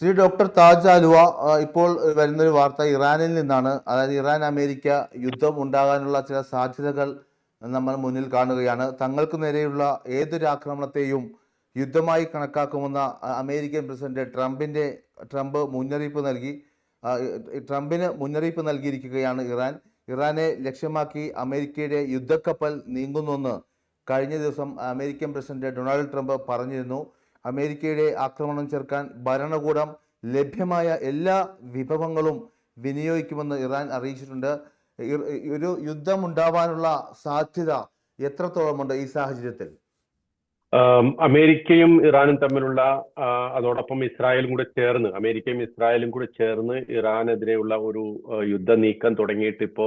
Shri doctor Taj Aluva ഇപ്പോൾ വരുന്നൊരു വാർത്ത ഇറാനിൽ നിന്നാണ്. അതായത് ഇറാൻ അമേരിക്ക യുദ്ധം ഉണ്ടാകാനുള്ള ചില സാധ്യതകൾ നമ്മൾ മുന്നിൽ കാണുകയാണ്. തങ്ങൾക്ക് നേരെയുള്ള ഏതൊരു ആക്രമണത്തെയും യുദ്ധമായി കണക്കാക്കുമെന്ന അമേരിക്കൻ പ്രസിഡന്റ് ട്രംപിന്റെ ട്രംപ് മുന്നറിയിപ്പ് നൽകി ട്രംപിന് മുന്നറിയിപ്പ് നൽകിയിരിക്കുകയാണ് ഇറാൻ. ഇറാനെ ലക്ഷ്യമാക്കി അമേരിക്കയുടെ യുദ്ധക്കപ്പൽ നീങ്ങുന്നുവെന്ന് കഴിഞ്ഞ ദിവസം അമേരിക്കൻ പ്രസിഡന്റ് ഡൊണാൾഡ് ട്രംപ് പറഞ്ഞിരുന്നു. അമേരിക്കയുടെ ആക്രമണം ചെറുക്കാൻ ഭരണകൂടം ലഭ്യമായ എല്ലാ വിഭവങ്ങളും വിനിയോഗിക്കുമെന്ന് ഇറാൻ അറിയിച്ചിട്ടുണ്ട്. ഒരു യുദ്ധം ഉണ്ടാവാനുള്ള സാധ്യത എത്രത്തോളമുണ്ട് ഈ സാഹചര്യത്തിൽ? അമേരിക്കയും ഇറാനും തമ്മിലുള്ള അതോടൊപ്പം ഇസ്രായേലും കൂടെ ചേർന്ന് അമേരിക്കയും ഇസ്രായേലും കൂടെ ചേർന്ന് ഇറാനെതിരെയുള്ള ഒരു യുദ്ധ നീക്കം തുടങ്ങിയിട്ട് ഇപ്പോ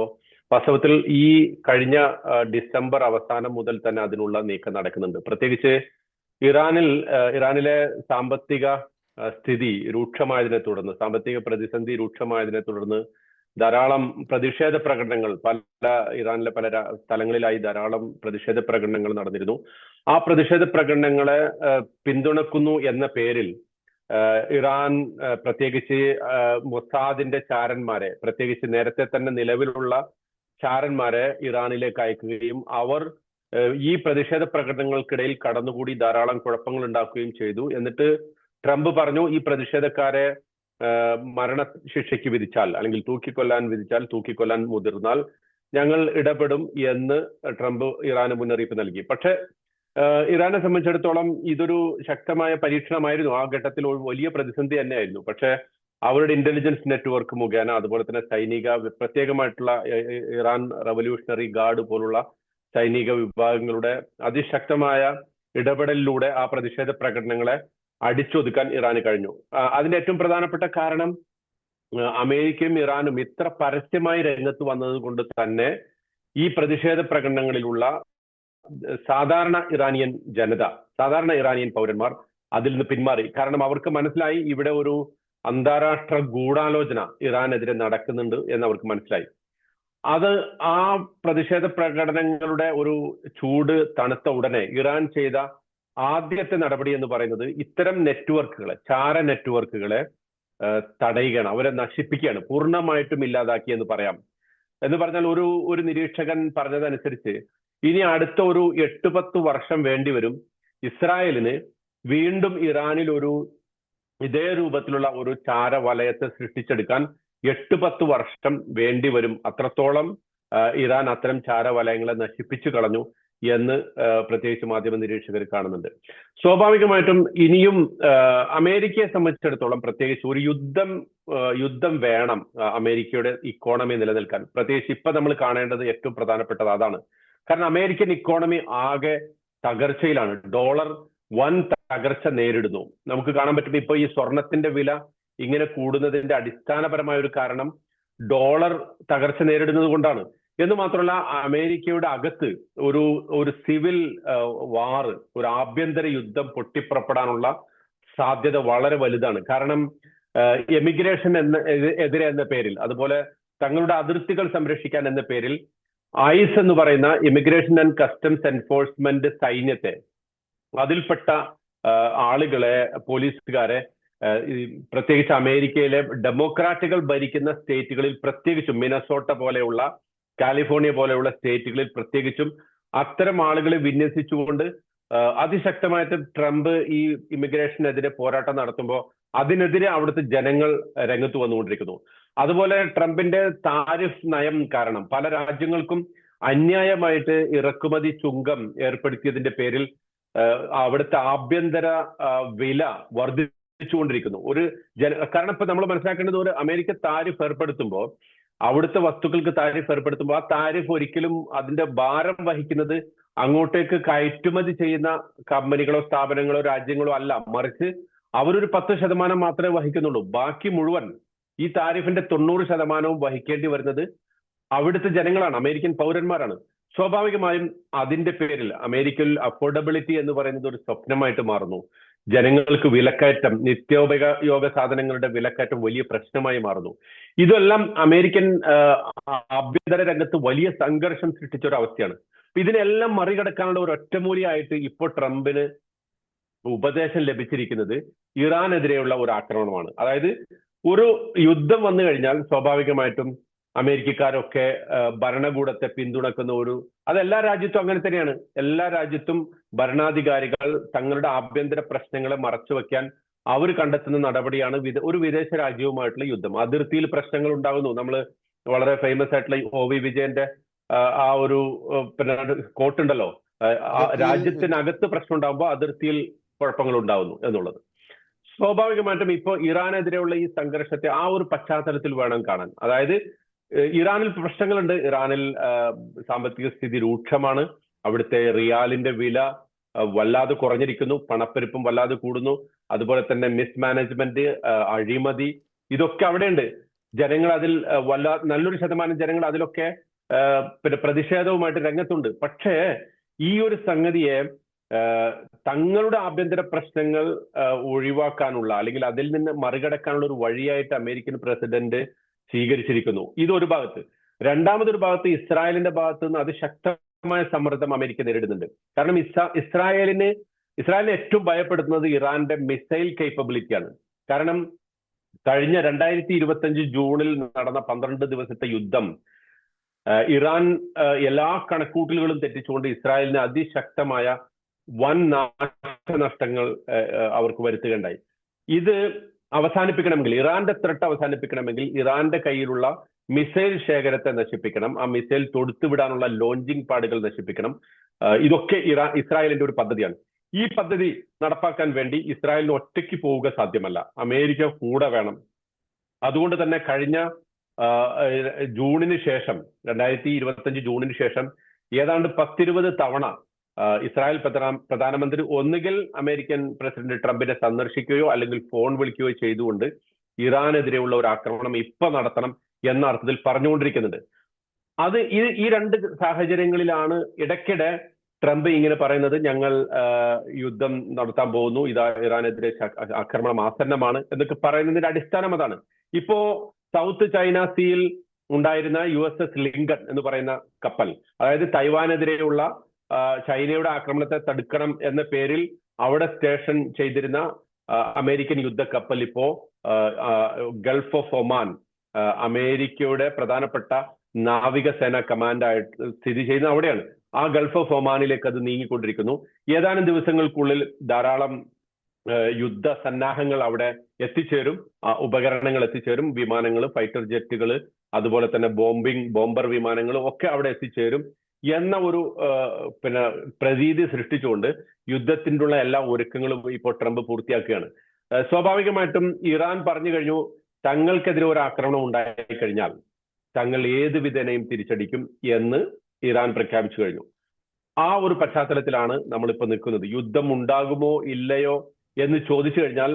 വാസ്തവത്തിൽ ഈ കഴിഞ്ഞ ഡിസംബർ അവസാനം മുതൽ തന്നെ അതിനുള്ള നീക്കം നടക്കുന്നുണ്ട്. പ്രത്യേകിച്ച് ഇറാനിൽ ഇറാനിലെ സാമ്പത്തിക സ്ഥിതി രൂക്ഷമായതിനെ തുടർന്ന് സാമ്പത്തിക പ്രതിസന്ധി രൂക്ഷമായതിനെ തുടർന്ന് ധാരാളം പ്രതിഷേധ പ്രകടനങ്ങൾ പല ഇറാനിലെ പല സ്ഥലങ്ങളിലായി ധാരാളം പ്രതിഷേധ പ്രകടനങ്ങൾ നടന്നിരുന്നു. ആ പ്രതിഷേധ പ്രകടനങ്ങളെ പിന്തുണക്കുന്നു എന്ന പേരിൽ ഇറാൻ പ്രത്യേകിച്ച് മൊസാദിന്റെ ചാരന്മാരെ പ്രത്യേകിച്ച് നേരത്തെ തന്നെ നിലവിലുള്ള ചാരന്മാരെ ഇറാനിലേക്ക് അയക്കുകയും അവർ ഈ പ്രതിഷേധ പ്രകടനങ്ങൾക്കിടയിൽ കടന്നുകൂടി ധാരാളം കുഴപ്പങ്ങൾ ഉണ്ടാക്കുകയും ചെയ്തു. എന്നിട്ട് ട്രംപ് പറഞ്ഞു ഈ പ്രതിഷേധക്കാരെ മരണ ശിക്ഷയ്ക്ക് വിധിച്ചാൽ അല്ലെങ്കിൽ തൂക്കിക്കൊല്ലാൻ വിധിച്ചാൽ തൂക്കിക്കൊല്ലാൻ മുതിർന്നാൽ ഞങ്ങൾ ഇടപെടും എന്ന് ട്രംപ് ഇറാന് മുന്നറിയിപ്പ് നൽകി. പക്ഷേ ഇറാനെ സംബന്ധിച്ചിടത്തോളം ഇതൊരു ശക്തമായ പരീക്ഷണമായിരുന്നു. ആ ഘട്ടത്തിൽ വലിയ പ്രതിസന്ധി തന്നെയായിരുന്നു. പക്ഷേ അവരുടെ ഇന്റലിജൻസ് നെറ്റ്വർക്ക് മുഖേന അതുപോലെ തന്നെ സൈനിക പ്രത്യേകമായിട്ടുള്ള ഇറാൻ റവല്യൂഷണറി ഗാർഡ് പോലുള്ള സൈനിക വിഭാഗങ്ങളുടെ അതിശക്തമായ ഇടപെടലിലൂടെ ആ പ്രതിഷേധ പ്രകടനങ്ങളെ അടിച്ചൊതുക്കാൻ ഇറാന് കഴിഞ്ഞു. അതിന്റെ ഏറ്റവും പ്രധാനപ്പെട്ട കാരണം അമേരിക്കയും ഇറാനും ഇത്ര പരസ്യമായി രംഗത്ത് വന്നത് കൊണ്ട് തന്നെ ഈ പ്രതിഷേധ പ്രകടനങ്ങളിലുള്ള സാധാരണ ഇറാനിയൻ ജനത സാധാരണ ഇറാനിയൻ പൗരന്മാർ അതിൽ നിന്ന് പിന്മാറി. കാരണം അവർക്ക് മനസ്സിലായി ഇവിടെ ഒരു അന്താരാഷ്ട്ര ഗൂഢാലോചന ഇറാനെതിരെ നടക്കുന്നുണ്ട് എന്ന് അവർക്ക് മനസ്സിലായി. അത് ആ പ്രതിഷേധ പ്രകടനങ്ങളുടെ ഒരു ചൂട് തണുത്ത ഉടനെ ഇറാൻ ചെയ്ത ആദ്യത്തെ നടപടി എന്ന് പറയുന്നത് ഇത്തരം നെറ്റ്വർക്കുകളെ ചാര നെറ്റ്വർക്കുകളെ തടയുകയാണ് അവരെ നശിപ്പിക്കുകയാണ് പൂർണമായിട്ടും ഇല്ലാതാക്കി എന്ന് പറയാം. എന്ന് പറഞ്ഞാൽ ഒരു ഒരു നിരീക്ഷകൻ പറഞ്ഞതനുസരിച്ച് ഇനി അടുത്ത ഒരു എട്ട് പത്ത് വർഷം വേണ്ടിവരും ഇസ്രായേലിന് വീണ്ടും ഇറാനിൽ ഒരു ഇതേ രൂപത്തിലുള്ള ഒരു ചാര വലയത്തെ സൃഷ്ടിച്ചെടുക്കാൻ എട്ട് പത്ത് വർഷം വേണ്ടി വരും അത്രത്തോളം ഇറാൻ അത്തരം ചാരവലയങ്ങളെ നശിപ്പിച്ചു കളഞ്ഞു എന്ന് പ്രത്യേകിച്ച് മാധ്യമ നിരീക്ഷകർ കാണുന്നുണ്ട്. സ്വാഭാവികമായിട്ടും ഇനിയും അമേരിക്കയെ സംബന്ധിച്ചിടത്തോളം പ്രത്യേകിച്ച് ഒരു യുദ്ധം യുദ്ധം വേണം അമേരിക്കയുടെ ഇക്കോണമി നിലനിൽക്കാൻ. പ്രത്യേകിച്ച് ഇപ്പൊ നമ്മൾ കാണേണ്ടത് ഏറ്റവും പ്രധാനപ്പെട്ടത് അതാണ്. കാരണം അമേരിക്കൻ ഇക്കോണമി ആകെ തകർച്ചയിലാണ്. ഡോളർ വൻ തകർച്ച നേരിടുന്നു. നമുക്ക് കാണാൻ പറ്റും ഇപ്പൊ ഈ സ്വർണത്തിന്റെ വില ഇങ്ങനെ കൂടുന്നതിന്റെ അടിസ്ഥാനപരമായ ഒരു കാരണം ഡോളർ തകർച്ച നേരിടുന്നത് കൊണ്ടാണ്. എന്ന് മാത്രമല്ല അമേരിക്കയുടെ അകത്ത് ഒരു ഒരു സിവിൽ വാർ ഒരു ആഭ്യന്തര യുദ്ധം പൊട്ടിപ്പുറപ്പെടാനുള്ള സാധ്യത വളരെ വലുതാണ്. കാരണം എമിഗ്രേഷൻ എന്ന എതിരെ എന്ന പേരിൽ അതുപോലെ തങ്ങളുടെ അതിർത്തികൾ സംരക്ഷിക്കാൻ എന്ന പേരിൽ ഐസ് എന്ന് പറയുന്ന ഇമിഗ്രേഷൻ ആൻഡ് കസ്റ്റംസ് എൻഫോഴ്സ്മെന്റ് സൈന്യത്തെ അതിൽപ്പെട്ട ആളുകളെ പോലീസുകാരെ പ്രത്യേകിച്ച് അമേരിക്കയിലെ ഡെമോക്രാറ്റുകൾ ഭരിക്കുന്ന സ്റ്റേറ്റുകളിൽ പ്രത്യേകിച്ചും മിനസോട്ട പോലെയുള്ള കാലിഫോർണിയ പോലെയുള്ള സ്റ്റേറ്റുകളിൽ പ്രത്യേകിച്ചും അത്തരം ആളുകളെ വിന്യസിച്ചുകൊണ്ട് അതിശക്തമായിട്ട് ട്രംപ് ഈ ഇമിഗ്രേഷനെതിരെ പോരാട്ടം നടത്തുമ്പോൾ അതിനെതിരെ അവിടുത്തെ ജനങ്ങൾ രംഗത്ത് വന്നുകൊണ്ടിരിക്കുന്നു. അതുപോലെ ട്രംപിന്റെ താരിഫ് നയം കാരണം പല രാജ്യങ്ങൾക്കും അന്യായമായിട്ട് ഇറക്കുമതി ചുങ്കം ഏർപ്പെടുത്തിയതിന്റെ പേരിൽ അവിടുത്തെ ആഭ്യന്തര വില വില വർദ്ധിച്ചുകൊണ്ടിരിക്കുന്നു ഒരു ജന കാരണം ഇപ്പൊ നമ്മൾ മനസ്സിലാക്കേണ്ടത് ഒരു അമേരിക്ക താരിഫ് ഏർപ്പെടുത്തുമ്പോൾ അവിടുത്തെ വസ്തുക്കൾക്ക് താരിഫ് ഏർപ്പെടുത്തുമ്പോൾ ആ താരിഫ് ഒരിക്കലും അതിന്റെ ഭാരം വഹിക്കുന്നത് അങ്ങോട്ടേക്ക് കയറ്റുമതി ചെയ്യുന്ന കമ്പനികളോ സ്ഥാപനങ്ങളോ രാജ്യങ്ങളോ അല്ല. മറിച്ച് അവരൊരു പത്ത് ശതമാനം മാത്രമേ വഹിക്കുന്നുള്ളൂ. ബാക്കി മുഴുവൻ ഈ താരിഫിന്റെ തൊണ്ണൂറ് ശതമാനവും വഹിക്കേണ്ടി വരുന്നത് അവിടുത്തെ ജനങ്ങളാണ്. അമേരിക്കൻ പൗരന്മാരാണ്. സ്വാഭാവികമായും അതിന്റെ പേരിൽ അമേരിക്കയിൽ അഫോർഡബിലിറ്റി എന്ന് പറയുന്നത് ഒരു സ്വപ്നമായിട്ട് മാറുന്നു. ജനങ്ങൾക്ക് വിലക്കയറ്റം നിത്യോപയോഗ സാധനങ്ങളുടെ വിലക്കയറ്റം വലിയ പ്രശ്നമായി മാറുന്നു. ഇതെല്ലാം അമേരിക്കൻ ആഭ്യന്തര രംഗത്ത് വലിയ സംഘർഷം സൃഷ്ടിച്ച ഒരു അവസ്ഥയാണ് ഇതിനെല്ലാം മറികടക്കാനുള്ള ഒരു ഒറ്റമൂലിയായിട്ട് ഇപ്പോൾ ട്രംപിന് ഉപദേശം ലഭിച്ചിരിക്കുന്നത് ഇറാനെതിരെയുള്ള ഒരു ആക്രമണമാണ്. അതായത് ഒരു യുദ്ധം വന്നു കഴിഞ്ഞാൽ സ്വാഭാവികമായിട്ടും അമേരിക്കക്കാരൊക്കെ ഭരണകൂടത്തെ പിന്തുണക്കുന്ന ഒരു അതെല്ലാ രാജ്യത്തും അങ്ങനെ തന്നെയാണ്. എല്ലാ രാജ്യത്തും ഭരണാധികാരികൾ തങ്ങളുടെ ആഭ്യന്തര പ്രശ്നങ്ങളെ മറച്ചു വെക്കാൻ അവർ കണ്ടെത്തുന്ന നടപടിയാണ് ഒരു വിദേശ രാജ്യവുമായിട്ടുള്ള യുദ്ധം. അതിർത്തിയിൽ പ്രശ്നങ്ങൾ ഉണ്ടാകുന്നു. നമ്മൾ വളരെ ഫേമസ് ആയിട്ടുള്ള ഒ വി വിജയന്റെ ആ, ഒരു പിന്നെ കോട്ടുണ്ടല്ലോ രാജ്യത്തിനകത്ത് പ്രശ്നം ഉണ്ടാകുമ്പോൾ അതിർത്തിയിൽ കുഴപ്പങ്ങൾ ഉണ്ടാകുന്നു എന്നുള്ളത്. സ്വാഭാവികമായിട്ടും ഇപ്പോൾ ഇറാനെതിരെയുള്ള ഈ സംഘർഷത്തെ ആ ഒരു പശ്ചാത്തലത്തിൽ വേണം കാണാൻ. അതായത് ഇറാനിൽ പ്രശ്നങ്ങളുണ്ട്. ഇറാനിൽ സാമ്പത്തിക സ്ഥിതി രൂക്ഷമാണ്. അവിടുത്തെ റിയാലിന്റെ വില വല്ലാതെ കുറഞ്ഞിരിക്കുന്നു. പണപ്പെരുപ്പം വല്ലാതെ കൂടുന്നു. അതുപോലെ തന്നെ മിസ്മാനേജ്മെന്റ് അഴിമതി ഇതൊക്കെ അവിടെയുണ്ട്. ജനങ്ങൾ അതിൽ വല്ല നല്ലൊരു ശതമാനം ജനങ്ങൾ അതിലൊക്കെ പിന്നെ പ്രതിഷേധവുമായിട്ട് രംഗത്തുണ്ട്. പക്ഷേ ഈ ഒരു സംഗതിയെ തങ്ങളുടെ ആഭ്യന്തര പ്രശ്നങ്ങൾ ഒഴിവാക്കാനുള്ള അല്ലെങ്കിൽ അതിൽ നിന്ന് മറികടക്കാനുള്ള ഒരു വഴിയായിട്ട് അമേരിക്കൻ പ്രസിഡന്റ് സ്വീകരിച്ചിരിക്കുന്നു. ഇതൊരു ഭാഗത്ത്. രണ്ടാമതൊരു ഭാഗത്ത് ഇസ്രായേലിന്റെ ഭാഗത്ത് നിന്ന് അതിശക്തമായ സമ്മർദ്ദം അമേരിക്ക നേരിടുന്നുണ്ട്. കാരണം ഇസ്രാ ഇസ്രായേലിന് ഇസ്രായേലിനെ ഏറ്റവും ഭയപ്പെടുത്തുന്നത് ഇറാന്റെ മിസൈൽ കേപ്പബിലിറ്റിയാണ് കാരണം കഴിഞ്ഞ രണ്ടായിരത്തി ഇരുപത്തി ജൂണിൽ നടന്ന പന്ത്രണ്ട് ദിവസത്തെ യുദ്ധം ഇറാൻ എല്ലാ കണക്കൂട്ടലുകളും തെറ്റിച്ചുകൊണ്ട് ഇസ്രായേലിന് അതിശക്തമായ വൻ നാശനഷ്ടങ്ങൾ അവർക്ക് വരുത്തുകയുണ്ടായി. ഇത് അവസാനിപ്പിക്കണമെങ്കിൽ ഇറാന്റെ ത്രട്ട് അവസാനിപ്പിക്കണമെങ്കിൽ ഇറാന്റെ കയ്യിലുള്ള മിസൈൽ ശേഖരത്തെ നശിപ്പിക്കണം. ആ മിസൈൽ തൊടുത്തുവിടാനുള്ള ലോഞ്ചിങ് പാടുകൾ നശിപ്പിക്കണം. ഇതൊക്കെ ഇറാൻ ഇസ്രായേലിന്റെ ഒരു പദ്ധതിയാണ്. ഈ പദ്ധതി നടപ്പാക്കാൻ വേണ്ടി ഇസ്രായേലിന് ഒറ്റയ്ക്ക് പോവുക സാധ്യമല്ല. അമേരിക്ക കൂടെ വേണം. അതുകൊണ്ട് തന്നെ കഴിഞ്ഞ ജൂണിന് ശേഷം രണ്ടായിരത്തി ഇരുപത്തഞ്ച് ജൂണിന് ശേഷം ഏതാണ്ട് പത്തിരുപത് തവണ ഇസ്രായേൽ പ്രധാന പ്രധാനമന്ത്രി ഒന്നുകിൽ അമേരിക്കൻ പ്രസിഡന്റ് ട്രംപിനെ സന്ദർശിക്കുകയോ അല്ലെങ്കിൽ ഫോൺ വിളിക്കുകയോ ചെയ്തുകൊണ്ട് ഇറാനെതിരെയുള്ള ഒരു ആക്രമണം ഇപ്പൊ നടത്തണം. എന്ന അർത്ഥത്തിൽ പറഞ്ഞുകൊണ്ടിരിക്കുന്നുണ്ട് അത് ഈ ഈ രണ്ട് സാഹചര്യങ്ങളിലാണ് ഇടയ്ക്കിടെ ട്രംപ് ഇങ്ങനെ പറയുന്നത് ഞങ്ങൾ യുദ്ധം നടത്താൻ പോകുന്നു ഇതാ ഇറാനെതിരെ ആക്രമണം ആസന്നമാണ് എന്നൊക്കെ പറയുന്നതിന്റെ അടിസ്ഥാനം അതാണ്. ഇപ്പോ സൗത്ത് ചൈന സീയിൽ ഉണ്ടായിരുന്ന യു എസ് എസ് ലിങ്കൺ എന്ന് പറയുന്ന കപ്പൽ അതായത് തൈവാനെതിരെയുള്ള ചൈനയുടെ ആക്രമണത്തെ തടുക്കണം എന്ന പേരിൽ അവിടെ സ്റ്റേഷൻ ചെയ്തിരുന്ന അമേരിക്കൻ യുദ്ധക്കപ്പൽ ഇപ്പോ ഗൾഫ് ഓഫ് ഒമാൻ അമേരിക്കയുടെ പ്രധാനപ്പെട്ട നാവികസേന കമാൻഡായിട്ട് സ്ഥിതി ചെയ്യുന്ന അവിടെയാണ്. ആ ഗൾഫ് ഓഫ് ഒമാനിലേക്ക് അത് നീങ്ങിക്കൊണ്ടിരിക്കുന്നു. ഏതാനും ദിവസങ്ങൾക്കുള്ളിൽ ധാരാളം യുദ്ധ സന്നാഹങ്ങൾ അവിടെ എത്തിച്ചേരും. ഉപകരണങ്ങൾ എത്തിച്ചേരും. വിമാനങ്ങൾ ഫൈറ്റർ ജെറ്റുകൾ അതുപോലെ തന്നെ ബോംബിംഗ് ബോംബർ വിമാനങ്ങളും ഒക്കെ അവിടെ എത്തിച്ചേരും എന്ന ഒരു പിന്നെ പ്രതീതി സൃഷ്ടിച്ചുകൊണ്ട് യുദ്ധത്തിന്റെ ഉള്ള എല്ലാ ഒരുക്കങ്ങളും ഇപ്പോൾ ട്രംപ് പൂർത്തിയാക്കുകയാണ്. സ്വാഭാവികമായിട്ടും ഇറാൻ പറഞ്ഞു കഴിഞ്ഞു തങ്ങൾക്കെതിരെ ഒരു ആക്രമണം ഉണ്ടായി കഴിഞ്ഞാൽ തങ്ങൾ ഏത് വിധേനയും തിരിച്ചടിക്കും എന്ന് ഇറാൻ പ്രഖ്യാപിച്ചു കഴിഞ്ഞു. ആ ഒരു പശ്ചാത്തലത്തിലാണ് നമ്മളിപ്പോൾ നിൽക്കുന്നത്. യുദ്ധം ഉണ്ടാകുമോ ഇല്ലയോ എന്ന് ചോദിച്ചു കഴിഞ്ഞാൽ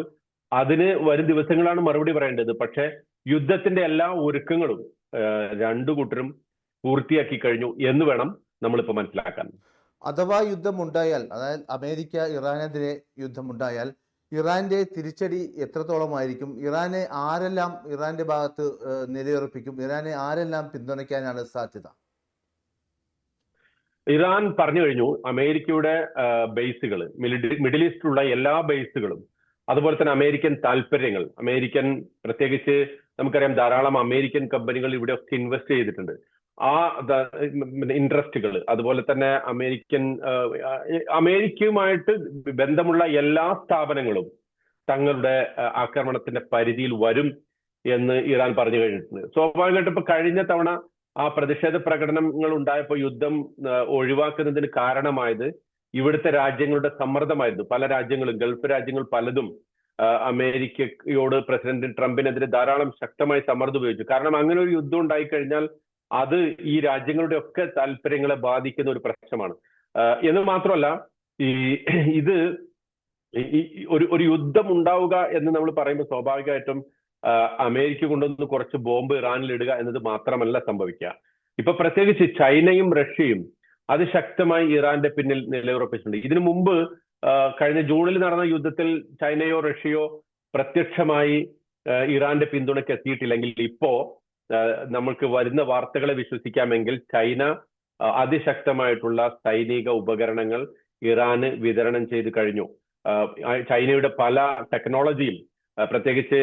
അതിന് വരും ദിവസങ്ങളാണ് മറുപടി പറയേണ്ടത്. പക്ഷേ യുദ്ധത്തിന്റെ എല്ലാ ഒരുക്കങ്ങളും രണ്ടു കൂട്ടരും പൂർത്തിയാക്കി കഴിഞ്ഞു എന്ന് വേണം നമ്മളിപ്പോൾ മനസ്സിലാക്കാൻ. അഥവാ യുദ്ധമുണ്ടായാൽ അതായത് അമേരിക്ക ഇറാനെതിരെ യുദ്ധമുണ്ടായാൽ ഇറാന്റെ തിരിച്ചടി എത്രത്തോളമായിരിക്കും? ഇറാനെ ആരെല്ലാം ഇറാന്റെ ഭാഗത്ത് നിലയുറപ്പിക്കും? ഇറാനെ ആരെല്ലാം പിന്തുണയ്ക്കാനാണ് സാധ്യത? ഇറാൻ പറഞ്ഞു കഴിഞ്ഞു അമേരിക്കയുടെ ബേസുകൾ മിഡിൽ ഈസ്റ്റിലുള്ള എല്ലാ ബേസുകളും അതുപോലെ തന്നെ അമേരിക്കൻ താല്പര്യങ്ങൾ അമേരിക്കൻ പ്രത്യേകിച്ച് നമുക്കറിയാം ധാരാളം അമേരിക്കൻ കമ്പനികൾ ഇവിടെയൊക്കെ ഇൻവെസ്റ്റ് ചെയ്തിട്ടുണ്ട്. ആ ഇൻട്രസ്റ്റുകൾ അതുപോലെ തന്നെ അമേരിക്കൻ അമേരിക്കയുമായിട്ട് ബന്ധമുള്ള എല്ലാ സ്ഥാപനങ്ങളും തങ്ങളുടെ ആക്രമണത്തിന്റെ പരിധിയിൽ വരും എന്ന് ഇറാൻ പറഞ്ഞു കഴിഞ്ഞിട്ടുണ്ട്. സ്വാഭാവികമായിട്ടും ഇപ്പൊ കഴിഞ്ഞ തവണ ആ പ്രതിഷേധ പ്രകടനങ്ങൾ ഉണ്ടായപ്പോൾ യുദ്ധം ഒഴിവാക്കുന്നതിന് കാരണമായത് ഇവിടുത്തെ രാജ്യങ്ങളുടെ സമ്മർദ്ദമായിരുന്നു. പല രാജ്യങ്ങളും ഗൾഫ് രാജ്യങ്ങൾ പലതും അമേരിക്കയോട് പ്രസിഡന്റ് ട്രംപിനെതിരെ ധാരാളം ശക്തമായി സമ്മർദ്ദം ഉപയോഗിച്ചു. കാരണം അങ്ങനെ ഒരു യുദ്ധം ഉണ്ടായിക്കഴിഞ്ഞാൽ അത് ഈ രാജ്യങ്ങളുടെ ഒക്കെ താല്പര്യങ്ങളെ ബാധിക്കുന്ന ഒരു പ്രശ്നമാണ്. എന്ന് മാത്രമല്ല ഈ ഇത് ഒരു ഒരു യുദ്ധം ഉണ്ടാവുക എന്ന് നമ്മൾ പറയുമ്പോൾ സ്വാഭാവികമായിട്ടും അമേരിക്ക കൊണ്ടുവന്ന് കുറച്ച് ബോംബ് ഇറാനിൽ ഇടുക എന്നത് മാത്രമല്ല സംഭവിക്കുക. ഇപ്പൊ പ്രത്യേകിച്ച് ചൈനയും റഷ്യയും അത് ശക്തമായി ഇറാന്റെ പിന്നിൽ നിലയുറപ്പിച്ചിട്ടുണ്ട്. ഇതിനു മുമ്പ് കഴിഞ്ഞ ജൂണിൽ നടന്ന യുദ്ധത്തിൽ ചൈനയോ റഷ്യയോ പ്രത്യക്ഷമായി ഇറാന്റെ പിന്തുണയ്ക്ക് എത്തിയിട്ടില്ലെങ്കിൽ ഇപ്പോ നമ്മൾക്ക് വരുന്ന വാർത്തകളെ വിശ്വസിക്കാമെങ്കിൽ ചൈന അതിശക്തമായിട്ടുള്ള സൈനിക ഉപകരണങ്ങൾ ഇറാന് വിതരണം ചെയ്തു കഴിഞ്ഞു. ചൈനയുടെ പല ടെക്നോളജിയും പ്രത്യേകിച്ച്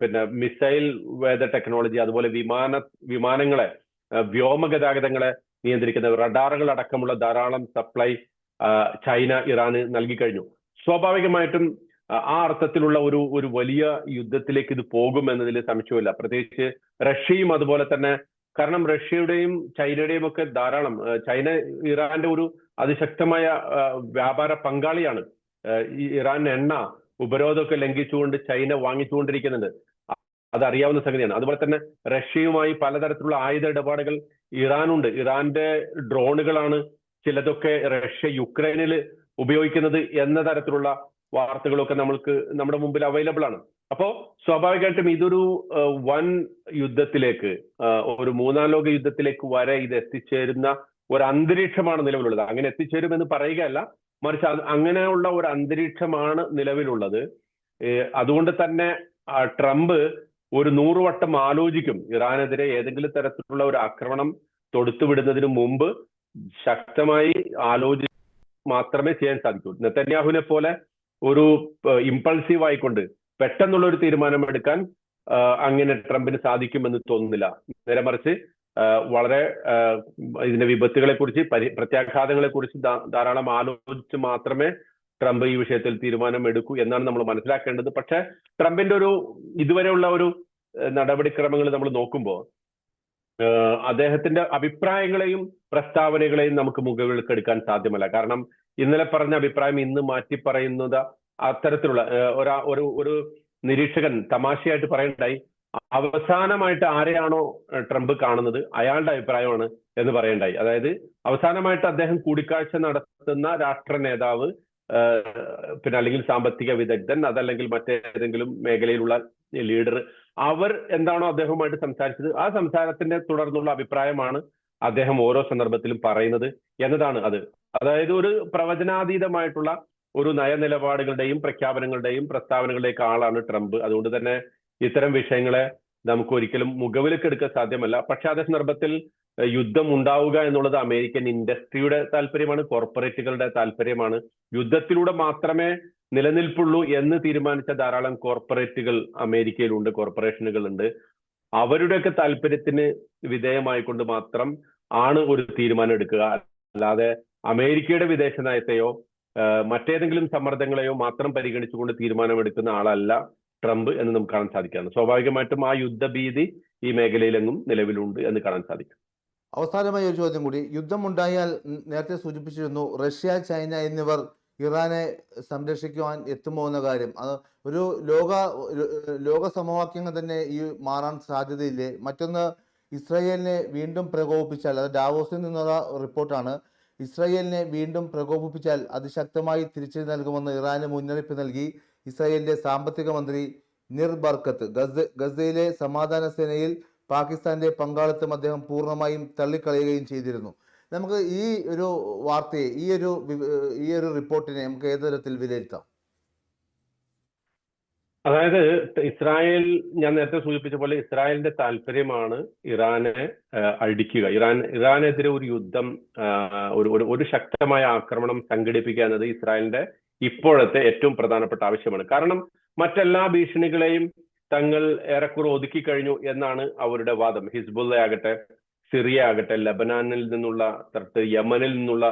പിന്നെ മിസൈൽ വേദ ടെക്നോളജി അതുപോലെ വിമാന വിമാനങ്ങളെ വ്യോമ വ്യോമഗതാഗതങ്ങളെ നിയന്ത്രിക്കുന്ന റഡാറുകൾ അടക്കമുള്ള ധാരാളം സപ്ലൈ ചൈന ഇറാന് നൽകി കഴിഞ്ഞു. സ്വാഭാവികമായിട്ടും ആ, അർത്ഥത്തിലുള്ള ഒരു ഒരു വലിയ യുദ്ധത്തിലേക്ക് ഇത് പോകും എന്നതിൽ സംശയമില്ല. പ്രത്യേകിച്ച് റഷ്യയും അതുപോലെ തന്നെ കാരണം റഷ്യയുടെയും ചൈനയുടെയും ഒക്കെ ധാരാളം ചൈന ഇറാന്റെ ഒരു അതിശക്തമായ വ്യാപാര പങ്കാളിയാണ്. ഇറാൻ എണ്ണ ഉപരോധമൊക്കെ ലംഘിച്ചുകൊണ്ട് ചൈന വാങ്ങിച്ചുകൊണ്ടിരിക്കുന്നുണ്ട്. അതറിയാവുന്ന സംഗതിയാണ്. അതുപോലെ തന്നെ റഷ്യയുമായി പലതരത്തിലുള്ള ആയുധ ഇടപാടുകൾ ഇറാനുണ്ട്. ഇറാന്റെ ഡ്രോണുകളാണ് ചിലതൊക്കെ റഷ്യ യുക്രൈനിൽ ഉപയോഗിക്കുന്നത് എന്ന തരത്തിലുള്ള വാർത്തകളൊക്കെ നമ്മൾക്ക് നമ്മുടെ മുമ്പിൽ അവൈലബിൾ ആണ്. അപ്പോ സ്വാഭാവികമായിട്ടും ഇതൊരു വൻ യുദ്ധത്തിലേക്ക് ഒരു മൂന്നാം ലോക യുദ്ധത്തിലേക്ക് വരെ ഇത് എത്തിച്ചേരുന്ന ഒരു അന്തരീക്ഷമാണ് നിലവിലുള്ളത്. അങ്ങനെ എത്തിച്ചേരുമെന്ന് പറയുകയല്ല മറിച്ച് അങ്ങനെയുള്ള ഒരു അന്തരീക്ഷമാണ് നിലവിലുള്ളത്. അതുകൊണ്ട് തന്നെ ട്രംപ് ഒരു നൂറുവട്ടം ആലോചിക്കും ഇറാനെതിരെ ഏതെങ്കിലും തരത്തിലുള്ള ഒരു ആക്രമണം തൊടുത്തുവിടുന്നതിന് മുമ്പ് ശക്തമായി ആലോചി മാത്രമേ ചെയ്യാൻ സാധിക്കൂ. നെത്തന്യാഹുവിനെ പോലെ ഒരു ഇമ്പൾസീവ് ആയിക്കൊണ്ട് പെട്ടെന്നുള്ള ഒരു തീരുമാനം എടുക്കാൻ അങ്ങനെ ട്രംപിന് സാധിക്കുമെന്ന് തോന്നുന്നില്ല. നേരെ മറിച്ച് വളരെ ഇതിന്റെ വിപത്തുകളെ കുറിച്ച് പ്രത്യാഘാതങ്ങളെ കുറിച്ച് ധാരാളം ആലോചിച്ച് മാത്രമേ ട്രംപ് ഈ വിഷയത്തിൽ തീരുമാനം എടുക്കൂ എന്നാണ് നമ്മൾ മനസ്സിലാക്കേണ്ടത്. പക്ഷെ ട്രംപിന്റെ ഒരു ഇതുവരെയുള്ള ഒരു നടപടിക്രമങ്ങൾ നമ്മൾ നോക്കുമ്പോൾ അദ്ദേഹത്തിന്റെ അഭിപ്രായങ്ങളെയും പ്രസ്താവനകളെയും നമുക്ക് മുകളിലേക്ക് എടുക്കാൻ സാധ്യമല്ല. കാരണം ഇന്നലെ പറഞ്ഞ അഭിപ്രായം ഇന്ന് മാറ്റി പറയുന്നത് അത്തരത്തിലുള്ള ഒരാ ഒരു ഒരു നിരീക്ഷകൻ തമാശയായിട്ട് പറയണ്ടായി അവസാനമായിട്ട് ആരെയാണോ ട്രംപ് കാണുന്നത് അയാളുടെ അഭിപ്രായമാണ് എന്ന് പറയണ്ടായി. അതായത് അവസാനമായിട്ട് അദ്ദേഹം കൂടിക്കാഴ്ച നടത്തുന്ന രാഷ്ട്ര നേതാവ് പിന്നെ അല്ലെങ്കിൽ സാമ്പത്തിക വിദഗ്ധൻ അതല്ലെങ്കിൽ മറ്റേതെങ്കിലും മേഖലയിലുള്ള ലീഡർ അവർ എന്താണോ അദ്ദേഹവുമായിട്ട് സംസാരിച്ചത് ആ സംസാരത്തിന്റെ തുടർന്നുള്ള അഭിപ്രായമാണ് അദ്ദേഹം ഓരോ സന്ദർഭത്തിലും പറയുന്നത് എന്നതാണ് അത്. അതായത് ഒരു പ്രവചനാതീതമായിട്ടുള്ള ഒരു നയനിലപാടുകളുടെയും പ്രഖ്യാപനങ്ങളുടെയും പ്രസ്താവനകളുടെയും ആളാണ് ട്രംപ്. അതുകൊണ്ട് തന്നെ ഇത്തരം വിഷയങ്ങളെ നമുക്ക് ഒരിക്കലും മുഖവിലേക്ക് എടുക്കാൻ സാധ്യമല്ല. പക്ഷെ അതേ സന്ദർഭത്തിൽ യുദ്ധം ഉണ്ടാവുക എന്നുള്ളത് അമേരിക്കൻ ഇൻഡസ്ട്രിയുടെ താല്പര്യമാണ് കോർപ്പറേറ്റുകളുടെ താല്പര്യമാണ്. യുദ്ധത്തിലൂടെ മാത്രമേ നിലനിൽപ്പുള്ളൂ എന്ന് തീരുമാനിച്ച ധാരാളം കോർപ്പറേറ്റുകൾ അമേരിക്കയിലുണ്ട് കോർപ്പറേഷനുകൾ ഉണ്ട് അവരുടെയൊക്കെ താല്പര്യത്തിന് വിധേയമായിക്കൊണ്ട് മാത്രം ആണ് ഒരു തീരുമാനം എടുക്കുക. അല്ലാതെ അമേരിക്കയുടെ വിദേശ നയത്തെയോ മറ്റേതെങ്കിലും സമ്മർദ്ദങ്ങളെയോ മാത്രം പരിഗണിച്ചുകൊണ്ട് തീരുമാനമെടുക്കുന്ന ആളല്ല ട്രംപ് എന്ന് നമുക്ക് കാണാൻ സാധിക്കുകയാണ്. സ്വാഭാവികമായിട്ടും ആ യുദ്ധഭീതി ഈ മേഖലയിലെങ്ങും നിലവിലുണ്ട് എന്ന് കാണാൻ സാധിക്കും. അവസാനമായി ഒരു ചോദ്യം കൂടി. യുദ്ധമുണ്ടായാൽ നേരത്തെ സൂചിപ്പിച്ചിരുന്നു റഷ്യ ചൈന എന്നിവർ ഇറാനെ സംരക്ഷിക്കുവാൻ എത്തുമോ എന്ന കാര്യം. അത് ഒരു ലോക ലോക സമവാക്യങ്ങൾ തന്നെ ഈ മാറാൻ സാധ്യതയില്ലേ? മറ്റൊന്ന് ഇസ്രായേലിനെ വീണ്ടും പ്രകോപിപ്പിച്ചാൽ അത് ഡാവോസിൽ നിന്നുള്ള റിപ്പോർട്ടാണ്. ഇസ്രായേലിനെ വീണ്ടും പ്രകോപിപ്പിച്ചാൽ അതിശക്തമായി തിരിച്ചടി നൽകുമെന്ന് ഇറാന് മുന്നറിയിപ്പ് നൽകി. ഇസ്രായേലിന്റെ സാമ്പത്തിക മന്ത്രി നിർ ബർക്കത്ത്. ഗസ ഗസയിലെ സമാധാന സേനയിൽ പാകിസ്ഥാന്റെ പങ്കാളിത്തം അദ്ദേഹം പൂർണമായും തള്ളിക്കളയുകയും ചെയ്തിരുന്നു. നമുക്ക് ഈ ഒരു വാർത്തയെ ഈ ഒരു ഈ ഒരു റിപ്പോർട്ടിനെ നമുക്ക് ഏത് തരത്തിൽ വിലയിരുത്താം? അതായത് ഇസ്രായേൽ ഞാൻ നേരത്തെ സൂചിപ്പിച്ച പോലെ ഇസ്രായേലിന്റെ താല്പര്യമാണ് ഇറാനെ അടിക്കുക. ഇറാൻ ഇറാനെതിരെ ഒരു യുദ്ധം ഒരു ഒരു ശക്തമായ ആക്രമണം സംഘടിപ്പിക്കുക എന്നത് ഇസ്രായേലിന്റെ ഇപ്പോഴത്തെ ഏറ്റവും പ്രധാനപ്പെട്ട ആവശ്യമാണ്. കാരണം മറ്റെല്ലാ ഭീഷണികളെയും തങ്ങൾ ഏറെക്കുറെ ഒതുക്കി കഴിഞ്ഞു എന്നാണ് അവരുടെ വാദം. ഹിസ്ബുള്ള ആകട്ടെ സിറിയ ആകട്ടെ ലബനാനിൽ നിന്നുള്ള ത്രട്ട് യമനിൽ നിന്നുള്ള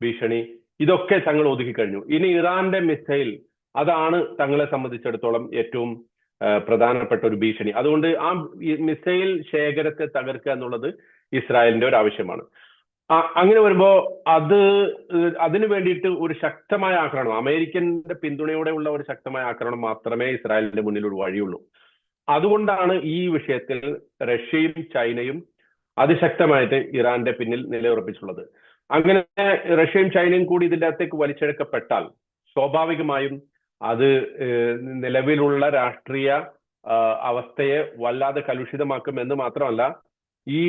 ഭീഷണി ഇതൊക്കെ തങ്ങൾ ഒതുക്കി കഴിഞ്ഞു ഇനി ഇറാന്റെ മിസൈൽ അതാണ് തങ്ങളെ സംബന്ധിച്ചിടത്തോളം ഏറ്റവും പ്രധാനപ്പെട്ട ഒരു ഭീഷണി. അതുകൊണ്ട് ആ മിസൈൽ ശേഖരത്തെ തകർക്കുക എന്നുള്ളത് ഇസ്രായേലിന്റെ ഒരു ആവശ്യമാണ്. അങ്ങനെ വരുമ്പോ അത് അതിനു വേണ്ടിയിട്ട് ഒരു ശക്തമായ ആക്രമണം അമേരിക്കന്റെ പിന്തുണയോടെ ഉള്ള ഒരു ശക്തമായ ആക്രമണം മാത്രമേ ഇസ്രായേലിന്റെ മുന്നിൽ ഒരു വഴിയുള്ളൂ. അതുകൊണ്ടാണ് ഈ വിഷയത്തിൽ റഷ്യയും ചൈനയും അതിശക്തമായിട്ട് ഇറാന്റെ പിന്നിൽ നിലയുറപ്പിച്ചുള്ളത്. അങ്ങനെ റഷ്യയും ചൈനയും കൂടി ഇതിന്റെ അകത്തേക്ക് വലിച്ചെടുക്കപ്പെട്ടാൽ സ്വാഭാവികമായും അത് നിലവിലുള്ള രാഷ്ട്രീയ അവസ്ഥയെ വല്ലാതെ കലുഷിതമാക്കും എന്ന് മാത്രമല്ല ഈ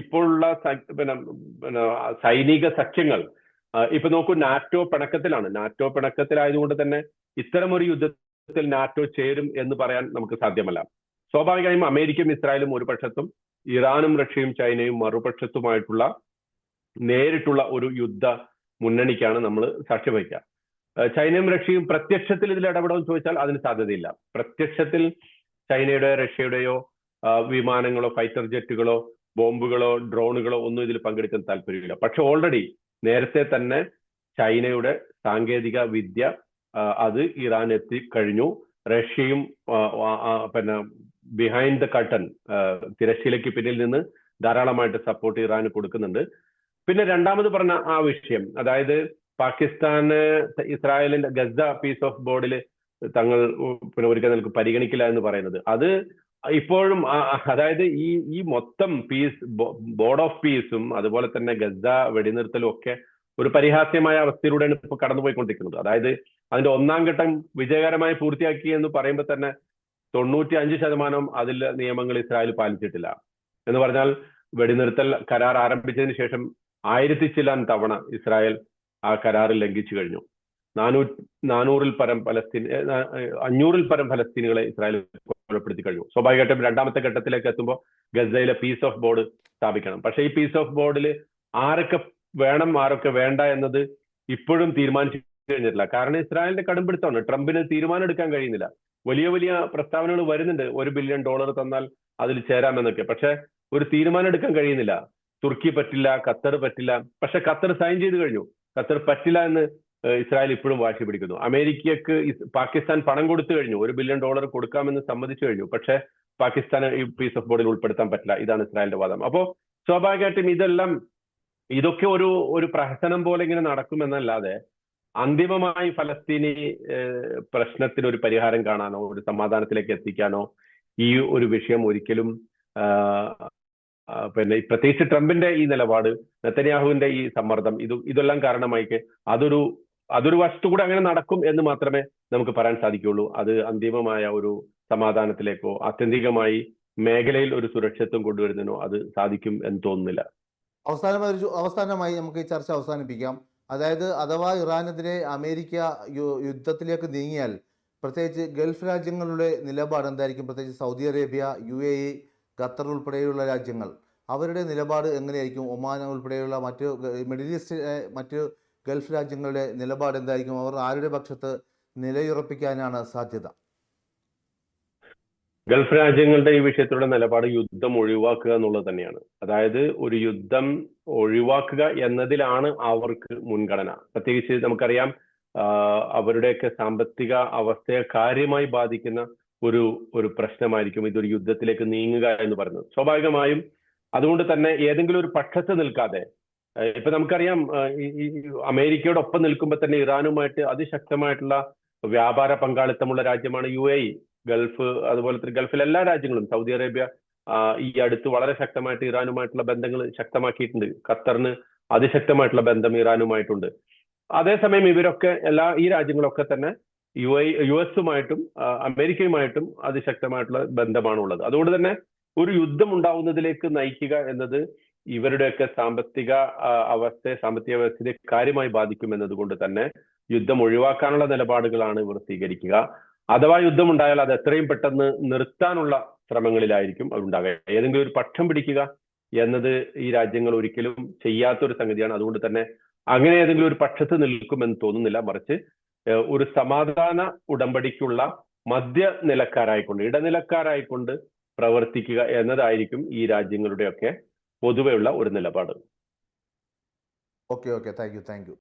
ഇപ്പോഴുള്ള പിന്നെ സൈനിക സഖ്യങ്ങൾ ഇപ്പൊ നോക്കൂ നാറ്റോ പിണക്കത്തിലാണ്. നാറ്റോ പിണക്കത്തിലായതുകൊണ്ട് തന്നെ ഇത്തരമൊരു യുദ്ധത്തിൽ നാറ്റോ ചേരും എന്ന് പറയാൻ നമുക്ക് സാധ്യമല്ല. സ്വാഭാവികമായും അമേരിക്കയും ഇസ്രായേലും ഒരു പക്ഷത്തും ഇറാനും റഷ്യയും ചൈനയും മറുപക്ഷത്തുമായിട്ടുള്ള നേരിട്ടുള്ള ഒരു യുദ്ധ മുന്നണിക്കാണ് നമ്മൾ സാക്ഷ്യം വഹിക്കുക. ചൈനയും റഷ്യയും പ്രത്യക്ഷത്തിൽ ഇതിൽ ഇടപെടുമെന്ന് ചോദിച്ചാൽ അതിന് സാധ്യതയില്ല. പ്രത്യക്ഷത്തിൽ ചൈനയുടെ റഷ്യയുടെയോ വിമാനങ്ങളോ ഫൈറ്റർ ജെറ്റുകളോ ബോംബുകളോ ഡ്രോണുകളോ ഒന്നും ഇതിൽ പങ്കെടുക്കാൻ താല്പര്യമില്ല. പക്ഷെ ഓൾറെഡി നേരത്തെ തന്നെ ചൈനയുടെ സാങ്കേതിക വിദ്യ അത് ഇറാൻ എത്തിക്കഴിഞ്ഞു റഷ്യയും ആ, ആ, ആ, പിന്നെ ബിഹൈൻഡ് ദ കട്ടൺ തിരശ്ശീലയ്ക്ക് പിന്നിൽ നിന്ന് ധാരാളമായിട്ട് സപ്പോർട്ട് ഇറാന് കൊടുക്കുന്നുണ്ട്. പിന്നെ രണ്ടാമത് പറഞ്ഞ ആ വിഷയം അതായത് പാകിസ്ഥാന് ഇസ്രായേലിന്റെ ഗസ പീസ് ഓഫ് ബോർഡിൽ തങ്ങൾ പിന്നെ ഒരിക്കൽ നിങ്ങൾക്ക് പരിഗണിക്കില്ല എന്ന് പറയുന്നത്. അത് ഇപ്പോഴും അതായത് ഈ ഈ മൊത്തം പീസ് ബോർഡ് ഓഫ് പീസും അതുപോലെ തന്നെ ഗസ വെടിനിർത്തലും ഒക്കെ ഒരു പരിഹാസ്യമായ അവസ്ഥയിലൂടെയാണ് ഇപ്പൊ കടന്നുപോയിക്കൊണ്ടിരിക്കുന്നത്. അതായത് അതിന്റെ ഒന്നാം ഘട്ടം വിജയകരമായി പൂർത്തിയാക്കി എന്ന് പറയുമ്പോൾ തന്നെ തൊണ്ണൂറ്റി അഞ്ച് ശതമാനം അതിൽ നിയമങ്ങൾ ഇസ്രായേൽ പാലിച്ചിട്ടില്ല. എന്ന് പറഞ്ഞാൽ വെടിനിർത്തൽ കരാർ ആരംഭിച്ചതിന് ശേഷം ആയിരത്തി ചില്ലാൻ തവണ ഇസ്രായേൽ ആ കരാർ ലംഘിച്ചു കഴിഞ്ഞു. നാനൂ നാനൂറിൽ പരം ഫലസ്തീൻ അഞ്ഞൂറിൽ പരം ഫലസ്തീനുകളെ ഇസ്രായേൽ കൊലപ്പെടുത്തി കഴിഞ്ഞു. സ്വാഭാവികമായിട്ടും രണ്ടാമത്തെ ഘട്ടത്തിലേക്ക് എത്തുമ്പോൾ ഗസയിലെ പീസ് ഓഫ് ബോർഡ് സ്ഥാപിക്കണം. പക്ഷേ ഈ പീസ് ഓഫ് ബോർഡിൽ ആരൊക്കെ വേണം ആരൊക്കെ വേണ്ട എന്നത് ഇപ്പോഴും തീരുമാനിച്ചു കഴിഞ്ഞിട്ടില്ല. കാരണം ഇസ്രായേലിന്റെ കടുംപിടുത്തമാണ്. ട്രംപിന് തീരുമാനം എടുക്കാൻ കഴിയുന്നില്ല. വലിയ വലിയ പ്രസ്താവനകൾ വരുന്നുണ്ട്. ഒരു ബില്യൺ ഡോളർ തന്നാൽ അതിൽ ചേരാമെന്നൊക്കെ. പക്ഷെ ഒരു തീരുമാനം എടുക്കാൻ കഴിയുന്നില്ല. തുർക്കി പറ്റില്ല ഖത്തർ പറ്റില്ല. പക്ഷെ ഖത്തർ സൈൻ ചെയ്ത് കഴിഞ്ഞു. ഖത്തർ പറ്റില്ല എന്ന് ഇസ്രായേൽ ഇപ്പോഴും വാശി പിടിക്കുന്നു. അമേരിക്കക്ക് പാകിസ്ഥാൻ പണം കൊടുത്തു കഴിഞ്ഞു. ഒരു ബില്യൺ ഡോളർ കൊടുക്കാമെന്ന് സമ്മതിച്ചു കഴിഞ്ഞു. പക്ഷെ പാകിസ്ഥാൻ ഈ പീസ് ഓഫ് ബോർഡിൽ ഉൾപ്പെടുത്താൻ പറ്റില്ല. ഇതാണ് ഇസ്രായേലിന്റെ വാദം. അപ്പോ സ്വാഭാവികമായിട്ടും ഇതെല്ലാം ഇതൊക്കെ ഒരു ഒരു പ്രഹസനം പോലെ ഇങ്ങനെ നടക്കുമെന്നല്ലാതെ അന്തിമമായി ഫലസ്തീനി പ്രശ്നത്തിന് ഒരു പരിഹാരം കാണാനോ ഒരു സമാധാനത്തിലേക്ക് എത്തിക്കാനോ ഈ ഒരു വിഷയം ഒരിക്കലും പിന്നെ പ്രത്യേകിച്ച് ട്രംപിന്റെ ഈ നിലപാട് നെത്തന്യാഹുവിന്റെ ഈ സമ്മർദ്ദം ഇത് ഇതെല്ലാം കാരണമായിക്ക് അതൊരു അതൊരു വശത്തുകൂടെ അങ്ങനെ നടക്കും എന്ന് മാത്രമേ നമുക്ക് പറയാൻ സാധിക്കുകയുള്ളൂ. അത് അന്തിമമായ ഒരു സമാധാനത്തിലേക്കോ ആത്യന്തികമായി മേഖലയിൽ ഒരു സുരക്ഷിത്വം കൊണ്ടുവരുന്നതിനോ അത് സാധിക്കും എന്ന് തോന്നുന്നില്ല. അവസാനമായി അവസാനമായി നമുക്ക് ഈ ചർച്ച അവസാനിപ്പിക്കാം. അതായത് അഥവാ ഇറാനെതിരെ അമേരിക്ക യുദ്ധത്തിലേക്ക് നീങ്ങിയാൽ പ്രത്യേകിച്ച് ഗൾഫ് രാജ്യങ്ങളുടെ നിലപാട് എന്തായിരിക്കും? പ്രത്യേകിച്ച് Saudi Arabia U A E Qatar ഉൾപ്പെടെയുള്ള രാജ്യങ്ങൾ. അവരുടെ നിലപാട് എങ്ങനെയായിരിക്കും? ഒമാൻ ഉൾപ്പെടെയുള്ള മറ്റ് മിഡിൽ ഈസ്റ്റ് മറ്റ് ഗൾഫ് രാജ്യങ്ങളുടെ നിലപാട് എന്തായിരിക്കും? അവർ ആരുടെ പക്ഷത്ത് നിലയുറപ്പിക്കാനാണ് സാധ്യത? ഗൾഫ് രാജ്യങ്ങളുടെ ഈ വിഷയത്തിലുള്ള നിലപാട് യുദ്ധം ഒഴിവാക്കുക എന്നുള്ളത് തന്നെയാണ്. അതായത് ഒരു യുദ്ധം ഒഴിവാക്കുക എന്നതിലാണ് അവർക്ക് മുൻഗണന. പ്രത്യേകിച്ച് നമുക്കറിയാം അവരുടെയൊക്കെ സാമ്പത്തിക അവസ്ഥയെ കാര്യമായി ബാധിക്കുന്ന ഒരു ഒരു പ്രശ്നമായിരിക്കും ഇതൊരു യുദ്ധത്തിലേക്ക് നീങ്ങുക എന്ന് പറയുന്നത്. സ്വാഭാവികമായും അതുകൊണ്ട് തന്നെ ഏതെങ്കിലും ഒരു പക്ഷത്ത് നിൽക്കാതെ ഇപ്പൊ നമുക്കറിയാം ഈ അമേരിക്കയോടൊപ്പം നിൽക്കുമ്പോൾ തന്നെ ഇറാനുമായിട്ട് അതിശക്തമായിട്ടുള്ള വ്യാപാര പങ്കാളിത്തമുള്ള രാജ്യമാണ് യു എ ഇ. ഗൾഫ് അതുപോലെ തന്നെ ഗൾഫിലെ എല്ലാ രാജ്യങ്ങളും സൗദി അറേബ്യ ഈ അടുത്ത് വളരെ ശക്തമായിട്ട് ഇറാനുമായിട്ടുള്ള ബന്ധങ്ങൾ ശക്തമാക്കിയിട്ടുണ്ട്. ഖത്തറിന് അതിശക്തമായിട്ടുള്ള ബന്ധം ഇറാനുമായിട്ടുണ്ട്. അതേസമയം ഇവരൊക്കെ എല്ലാ ഈ രാജ്യങ്ങളൊക്കെ തന്നെ യു ഐ യു എസുമായിട്ടും അമേരിക്കയുമായിട്ടും അതിശക്തമായിട്ടുള്ള ബന്ധമാണ് ഉള്ളത് അതുകൊണ്ട് തന്നെ ഒരു യുദ്ധം ഉണ്ടാവുന്നതിലേക്ക് നയിക്കുക എന്നത് ഇവരുടെയൊക്കെ സാമ്പത്തിക അവസ്ഥയെ സാമ്പത്തിക വ്യവസ്ഥയെ കാര്യമായി ബാധിക്കും എന്നതുകൊണ്ട് തന്നെ യുദ്ധം ഒഴിവാക്കാനുള്ള നിലപാടുകളാണ് ഇവർ സ്വീകരിക്കുക. അഥവാ യുദ്ധമുണ്ടായാൽ അത് എത്രയും പെട്ടെന്ന് നിർത്താനുള്ള ശ്രമങ്ങളിലായിരിക്കും അവരുണ്ടാകുക ഏതെങ്കിലും ഒരു പക്ഷം പിടിക്കുക എന്നത് ഈ രാജ്യങ്ങൾ ഒരിക്കലും ചെയ്യാത്തൊരു സംഗതിയാണ്. അതുകൊണ്ട് തന്നെ അങ്ങനെ ഏതെങ്കിലും ഒരു പക്ഷത്ത് നിൽക്കുമെന്ന് തോന്നുന്നില്ല. മറിച്ച് ഒരു സമാധാന ഉടമ്പടിക്കുള്ള മധ്യ നിലക്കാരായിക്കൊണ്ട് ഇടനിലക്കാരായിക്കൊണ്ട് പ്രവർത്തിക്കുക എന്നതായിരിക്കും ഈ രാജ്യങ്ങളുടെയൊക്കെ പൊതുവെയുള്ള ഒരു നിലപാട്. Okay okay thank you thank you